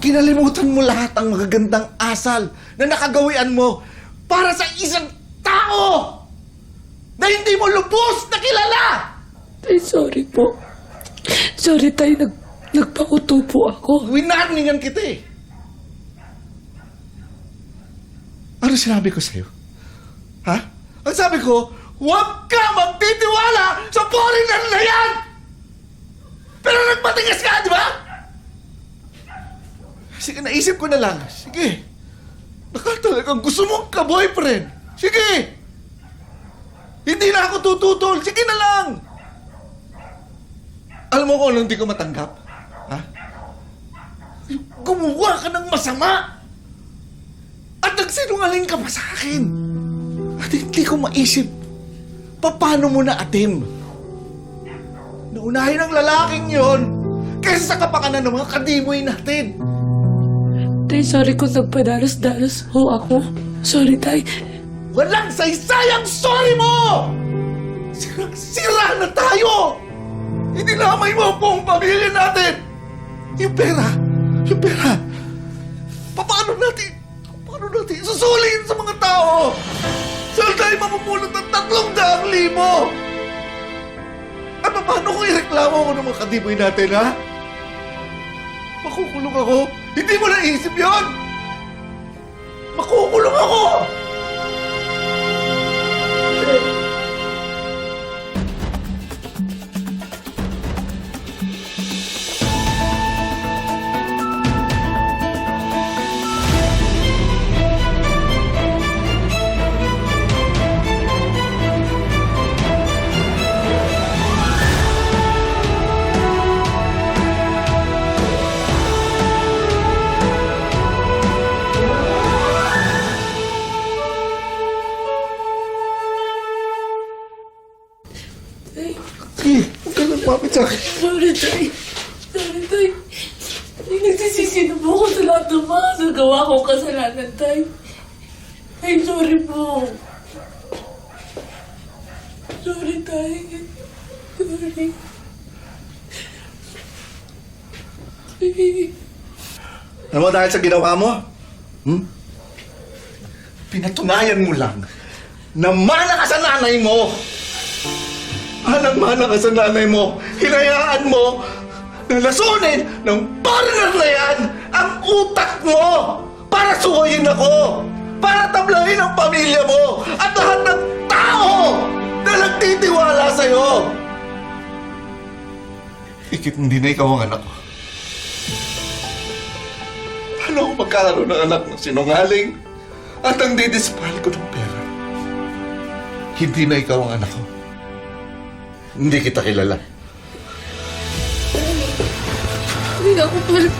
Kinalimutan mo lahat ang magagandang asal na nakagawian mo para sa isang tao na hindi mo lubos na kilala! Tay, sorry po. Sorry, tay. Nag, nagpauto po ako. Winarningan kita eh. Ano sinabi ko sa'yo? Ha? Ang sabi ko, huwag ka magtitiwala sa foreigner na yan! Pero nagpatigas ka, di ba? Sige, naisip ko na lang. Sige. Baka talagang gusto mong ka-boyfriend. Sige. Hindi na ako tututol. Sige na lang. Alam mo kung anong hindi ko matanggap? Ha? Gumawa ka ng masama! At nagsinungaling ka pa sa akin! At hindi ko maisip, paano mo na atim? Naunahin ang lalaking yon kaysa sa kapakanan ng mga kadimoy natin. Tay, sorry kung nagpadalos-dalos ho ako. Sorry, tay. Walang saysayang sorry mo! Sira na tayo! Idinamay mo ang buong pamilya natin! Yung pera, yung pera, paano natin, paano natin susuliin sa mga tao? Saan tayo mamumulot ng tatlong daang libo? At paano kung ireklamo ko ng mga kadiboy natin, ha? Makukulong ako? Hindi mo naisip yon? Makukulong ako! Tay. Sorry, tay. Tay, nagsisisi na po ako sa lahat ng mga nagawa kong kasalanan, tay. Tay, sorry po. Sorry, tay. Sorry. Alam mo dahil sa ginawa mo? Hmm? Pinatunayan mo lang na mana ka sa nanay mo! Mana ka sa mo, hinayaan mo na lasunin ng partner na yan ang utak mo para suwayin ako! Para tablahin ang pamilya mo at lahat ng tao na nagtitiwala sa'yo! Ikit hindi na ikaw ang anak ko. Paano ako magkakaroon ng anak na sinungaling at ang didispal ko ng pera? Hindi na ikaw ang anak ko. Hindi kita kilala. Hindi ako pala.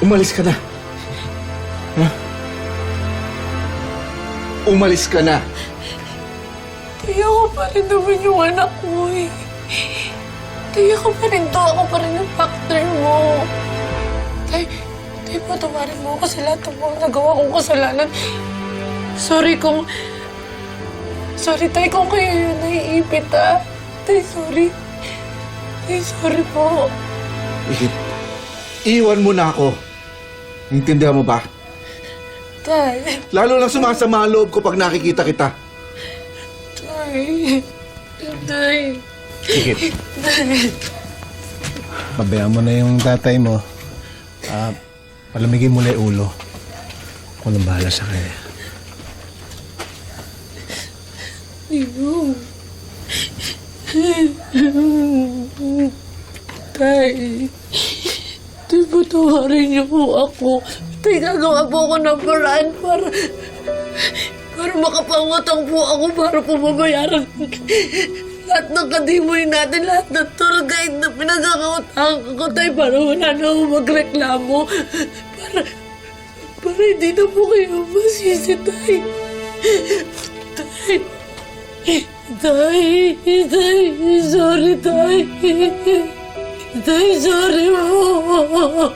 Umalis ka na. Ha? Umalis ka na. Tay, ako pa rin naman yung anak mo eh. Tay, ako pa rin to. Ako pa rin yung factor mo. Tay, tay, patawarin mo ako sa lahat ng mga nagawa kong kasalanan. Sorry kung... Sorry, tay, kung kayo yun naiipit, ah. Tay, sorry. Tay, sorry po. Ikit, iwan mo na ako. Intindihan mo ba? Tay, Lalo lang sumasama ang loob ko pag nakikita kita. tay. Tay, Ikit. tay. Pabayaan mo na yung tatay mo. Ah, palamigin mo na yung ulo. Ako nang bahala sa kanya. Iyo. Tay, tay, patawarin niyo po ako. Tay, gagawa po ako ng paraan para... Para makapangutang po ako para po mabayaran lahat ng kadimoy natin, lahat ng tour guide na pinagkakautang ko, tay, para wala na ako magreklamo. Para, para hindi na po kayo masisi, tay. Tay, Tay, tay, sorry, tay. Tay, sorry mo.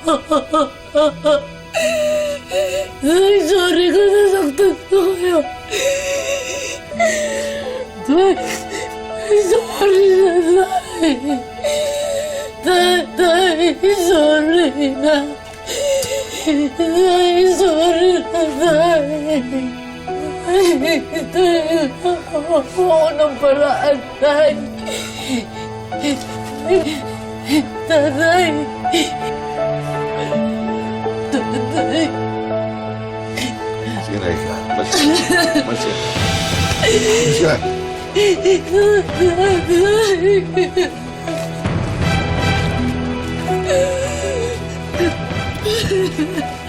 Tay, sorry kung nasaktan ko kayo. Tay, sorry na, tay. Tatay, sorry na. Tay, sorry na, tay. Ako ng paraan, tay. Tatay. Tatay. Sige, Reka. Malis. Malis ka. Malis ka. Tatay.